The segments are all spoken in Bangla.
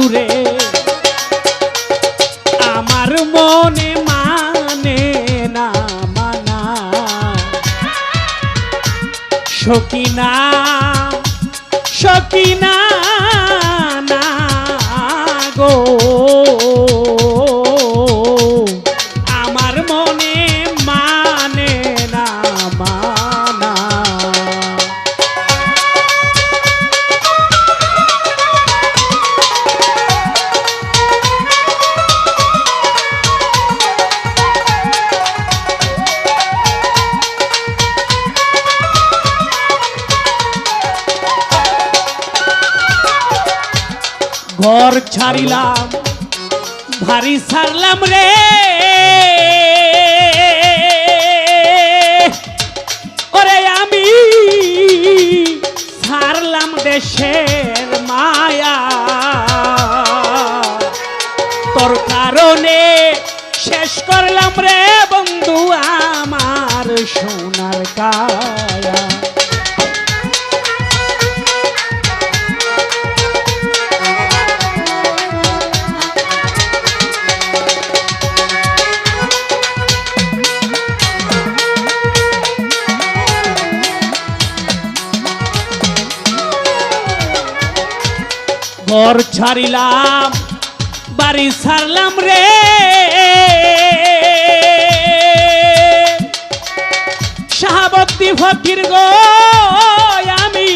বন্ধুরে আমার মনে মানে না মানা। সকিনা ঘর ছাড়িলাম, ভারী ছাড়লাম রে। ওরে আমি ছাড়লাম দেশের মায়া। তোর কারণে শেষ করলাম রে বন্ধু আমার সোনার কায়া ঘর ছাড়িলাম, বাড়ি ছাড়লাম রে। শাহাবতী ফকির গো, আমি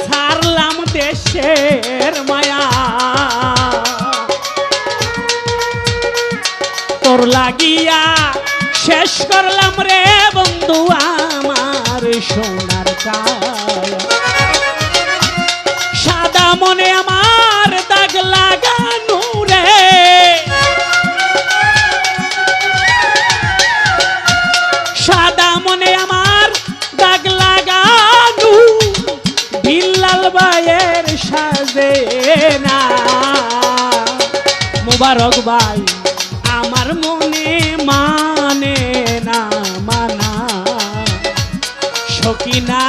ছাড়লাম দেশের মায়া। তোর লাগিয়া শেষ করলাম রে বন্ধু আমার সোনার কায়া মুবারক ভাই আমার মনে মানে না মানা। সকিনা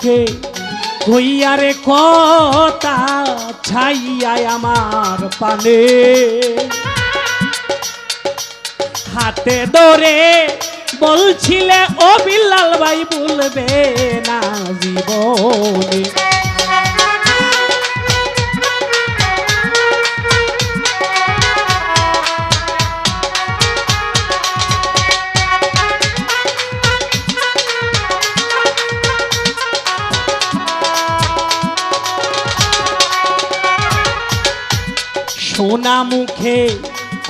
মুখে কইয়ারে কথা ছাইয়ায় আমার পানে। হাতে ধরে বলছিলে, ও বিল্লাল ভাই বলবে না জীবনে। সোনা মুখে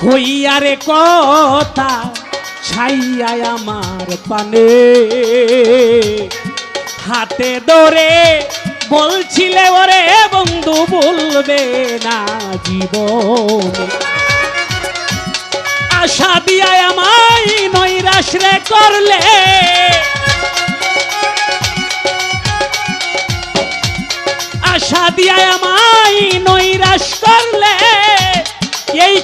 হইয়ারে কথা ছাইয়ায় আমার পানে। হাতে ধরে বলছিলে ওরে, বন্ধু বলবে না জীবনে। আশা দিয়া আমায় নৈরাশ রে করলে। আশা দিয়া আমায় নৈরাশ করলে। এই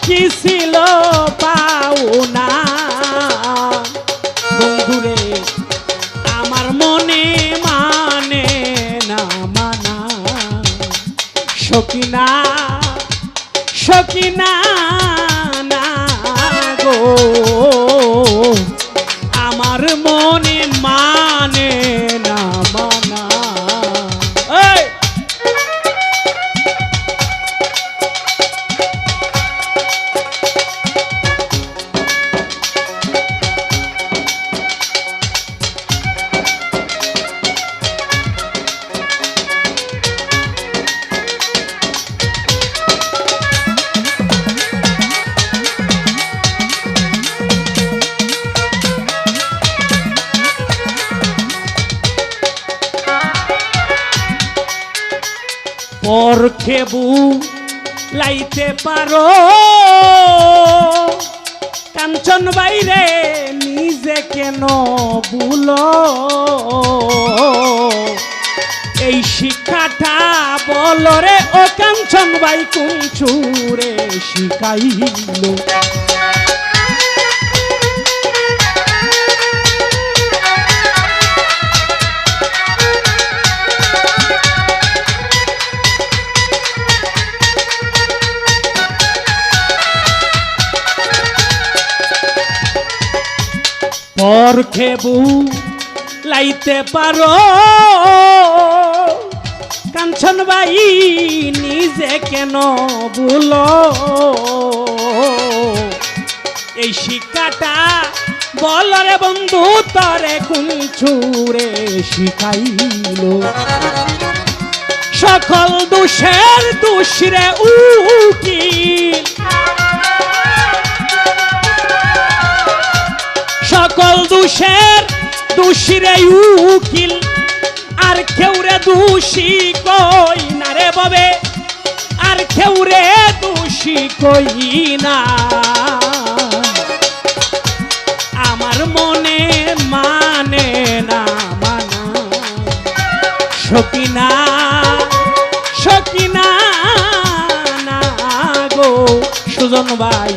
খেবু, লাইতে পারো। কাঞ্চন বাইরে নিজে কেন বুলো এই শিক্ষাটা বলো রে, ও কাঞ্চন বাই কুঞ্চুরে শিখাইল। পর খেবু লাইতে পারো। কাঞ্চন বাই নিজে কেন বলো এই শিক্ষাটা বল রে বন্ধু, তরে কুঞ্চুরে শিখাইল? সকল দোষের দোষরে উকিল। দোষীরে উকিল, আর কেউরে দোষী কই না রে ববে? আর কেউরে দোষী কই না? আমার মনে মানে না মানা। সকিনা সকিনা না গো সুজন ভাই।